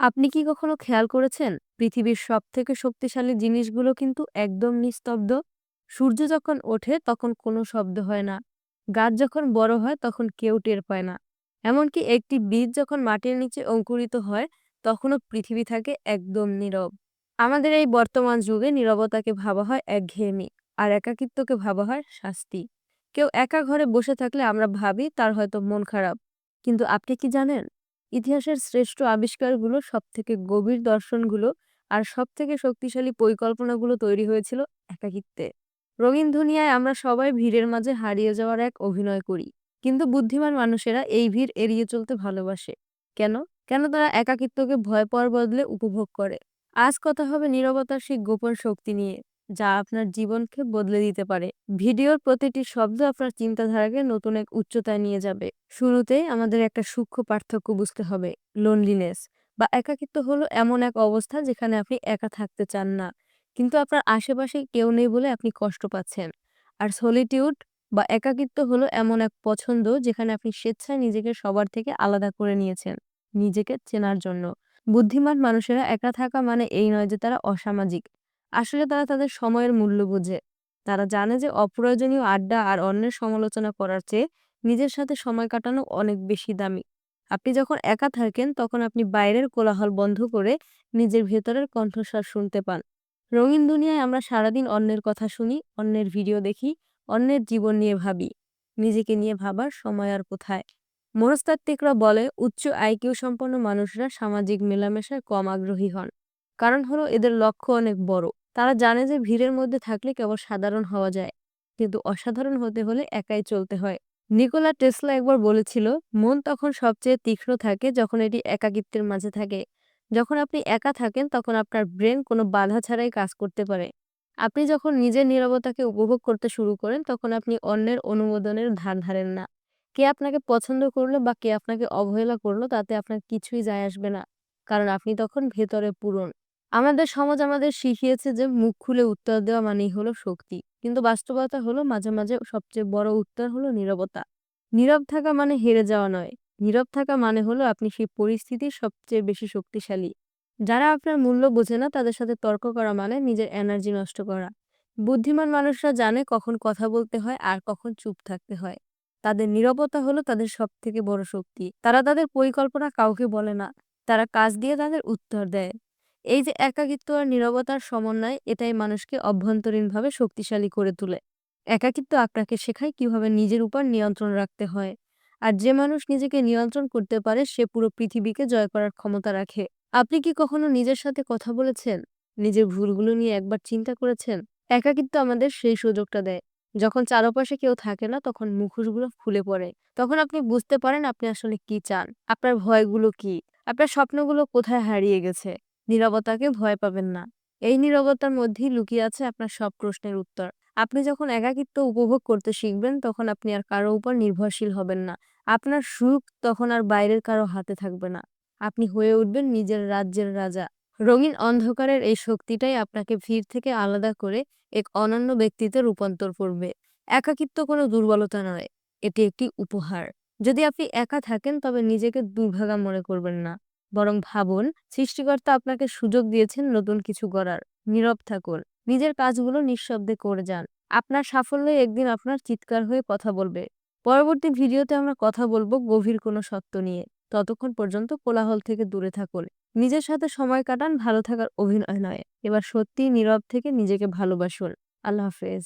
আপনি কি কখনো খেয়াল করেছেন পৃথিবীর সবথেকে শক্তিশালী জিনিসগুলো কিন্তু একদম নিস্তব্ধ? সূর্য যখন ওঠে তখন কোনো শব্দ হয় না। গাছ যখন বড় হয় তখন কেউ টের পায় না। এমনকি একটি বীজ যখন মাটির নিচে অঙ্কুরিত হয় তখনও পৃথিবী থাকে একদম নীরব। আমাদের এই বর্তমান যুগে নীরবতাকে ভাবা হয় একঘেয়েমি আর একাকিত্বকে ভাবা হয় শাস্তি। কেউ একা ঘরে বসে থাকলে আমরা ভাবি তার হয়তো মন খারাপ। কিন্তু আপনি কি জানেন ইতিহাসের শ্রেষ্ঠ আবিষ্কারগুলো সবথেকে গভীর দর্শনগুলো আর সবথেকে শক্তিশালী পরিকল্পনাগুলো তৈরি হয়েছিল একাকিত্বে। রঙিন দুনিয়ায় আমরা সবাই ভিড়ের মাঝে হারিয়ে যাওয়ার এক অভিনয় করি। কিন্তু বুদ্ধিমান মানুষেরা এই ভিড় এড়িয়ে চলতে ভালোবাসে। কেন? কেন তারা একাকিত্বকে ভয় পাওয়ার বদলে উপভোগ করে? আজ কথা হবে নীরবতার সেই গোপন শক্তি নিয়ে যা আপনার জীবনকে বদলে দিতে পারে। ভিডিওর প্রতিটি শব্দ আপনার চিন্তাধারাকে নতুন এক উচ্চতায় নিয়ে যাবে। শুরুতেই আমাদের একটা সূক্ষ্ম পার্থক্য বুঝতে হবে লোনলিনেস বা একাকিত্ব হলো এমন এক অবস্থা যেখানে আপনি একা থাকতে চান না কিন্তু আপনার আশেপাশে কেউ নেই বলে আপনি কষ্ট পাচ্ছেন আর সলিটিউড বা একাকিত্ব হলো এমন এক পছন্দ যেখানে আপনি স্বেচ্ছায় নিজেকে সবার থেকে আলাদা করে নিয়েছেন, নিজেকে চেনার জন্য বুদ্ধিমান মানুষেরা একা থাকা মানে এই নয় যে তারা অসামাজিক আসলে তারা তাদের সময়ের মূল্য বোঝে। তারা জানে যে অপ্রয়োজনীয় আড্ডা আর অন্যের সমালোচনা করার চেয়ে নিজের সাথে সময় কাটানো অনেক বেশি দামি। আপনি যখন একা থাকেন, তখন আপনি বাইরের কোলাহল বন্ধ করে নিজের ভেতরের কণ্ঠস্বর শুনতে পান। রঙিন দুনিয়ায় আমরা সারাদিন অন্যের কথা শুনি, অন্যের ভিডিও দেখি, অন্যের জীবন নিয়ে ভাবি। নিজেকে নিয়ে ভাবার সময় আর কোথায়? মনস্তাত্ত্বিকরা বলে, উচ্চ আইকিউ সম্পন্ন মানুষরা সামাজিক মেলামেশায় কম আগ্রহী হন। কারণ হলো, এদের লক্ষ্য অনেক বড়। তারা জানে যে ভিড়ের মধ্যে থাকলে কেবল সাধারণ হওয়া যায়। কিন্তু অসাধারণ হতে হলে একাই চলতে হয়। নিকোলা টেসলা একবার বলেছিল, মন তখন সবচেয়ে তীক্ষ্ণ থাকে যখন এটি একাকিত্বের মাঝে থাকে। যখন আপনি একা থাকেন, তখন আপনার ব্রেন কোনো বাধা ছাড়াই কাজ করতে পারে। আপনি যখন নিজের নীরবতাকে উপভোগ করতে শুরু করেন, তখন আপনি অন্যের অনুমোদনের ধার ধারেন না। কে আপনাকে পছন্দ করল বা কে আপনাকে অবহেলা করল, তাতে আপনার কিছুই যায় আসবে না। কারণ আপনি তখন ভেতরে পূরণ আমাদের সমাজ আমাদের শিখিয়েছে যে মুখ খুলে উত্তর দেওয়া মানেই হলো শক্তি। কিন্তু বাস্তবতা হলো মাঝে মাঝে সবচেয়ে বড় উত্তর হলো নীরবতা। নীরব থাকা মানে হেরে যাওয়া নয়। নীরব থাকা মানে হলো আপনি সেই পরিস্থিতির সবচেয়ে বেশি শক্তিশালী। যারা আপনার মূল্য বোঝে না, তাদের সাথে তর্ক করা মানে নিজের এনার্জি নষ্ট করা। বুদ্ধিমান মানুষরা জানে কখন কথা বলতে হয় আর কখন চুপ থাকতে হয়। তাদের নীরবতা হলো তাদের সব থেকে বড় শক্তি। তারা তাদের পরিকল্পনা কাউকে বলে না। তারা কাজ দিয়ে তাদের উত্তর দেয়। এই যে একাকিত্ব আর নীরবতার সমন্বয়, এটাই মানুষকে অভ্যন্তরীণভাবে শক্তিশালী করে তোলে। একাকিত্ব আপনাকে শেখায় কীভাবে নিজের উপর নিয়ন্ত্রণ রাখতে হয়। আর যে মানুষ নিজেকে নিয়ন্ত্রণ করতে পারে, সে পুরো পৃথিবীকে জয় করার ক্ষমতা রাখে। আপনি কি কখনো নিজের সাথে কথা বলেছেন? নিজের ভুলগুলো নিয়ে একবার চিন্তা করেছেন? একাকিত্ব আমাদের সেই সুযোগটা দেয়। যখন চারপাশে কেউ থাকে না, তখন মুখোশগুলো খুলে পড়ে। তখন আপনি বুঝতে পারেন আপনি আসলে কি চান? আপনার ভয়গুলো কি? আপনার স্বপ্নগুলো কোথায় হারিয়ে গেছে? নীরবতাকে ভয় পাবেন না। এই নীরবতার মধ্যেই লুকিয়ে আছে আপনার সব প্রশ্নের উত্তর। আপনি যখন একাকিত্ব উপভোগ করতে শিখবেন, তখন আপনি আর কারও উপর নির্ভরশীল হবেন না। আপনার সুখ তখন আর বাইরের কারও হাতে থাকবে না। আপনি হয়ে উঠবেন নিজের রাজ্যের রাজা। রঙিন অন্ধকারের এই শক্তিটাই আপনাকে ভিড় থেকে আলাদা করে এক অনন্য ব্যক্তিতে রূপান্তর করবে। একাকিত্ব কোনো দুর্বলতা নয়, এটি একটি উপহার। যদি আপনি একা থাকেন, তবে নিজেকে দুর্ভাগা মনে করবেন না। বরং ভাবুন, সৃষ্টিকর্তা আপনাকে সুযোগ দিয়েছেন নতুন কিছু করার। নীরব থাকুন। নিজের কাজগুলো নিঃশব্দে করে যান। আপনার সাফল্য একদিন আপনার চিৎকার হয়ে কথা বলবে। পরবর্তী ভিডিওতে আমরা কথা বলব গভীর কোনো সত্য নিয়ে। ততক্ষণ পর্যন্ত কোলাহল থেকে দূরে থাকুন। নিজের সাথে সময় কাটান ভালো থাকার অভিনয় নয়। এবার সত্যি নীরব থেকে নিজেকে ভালোবাসুন। আল্লাহ হাফেজ।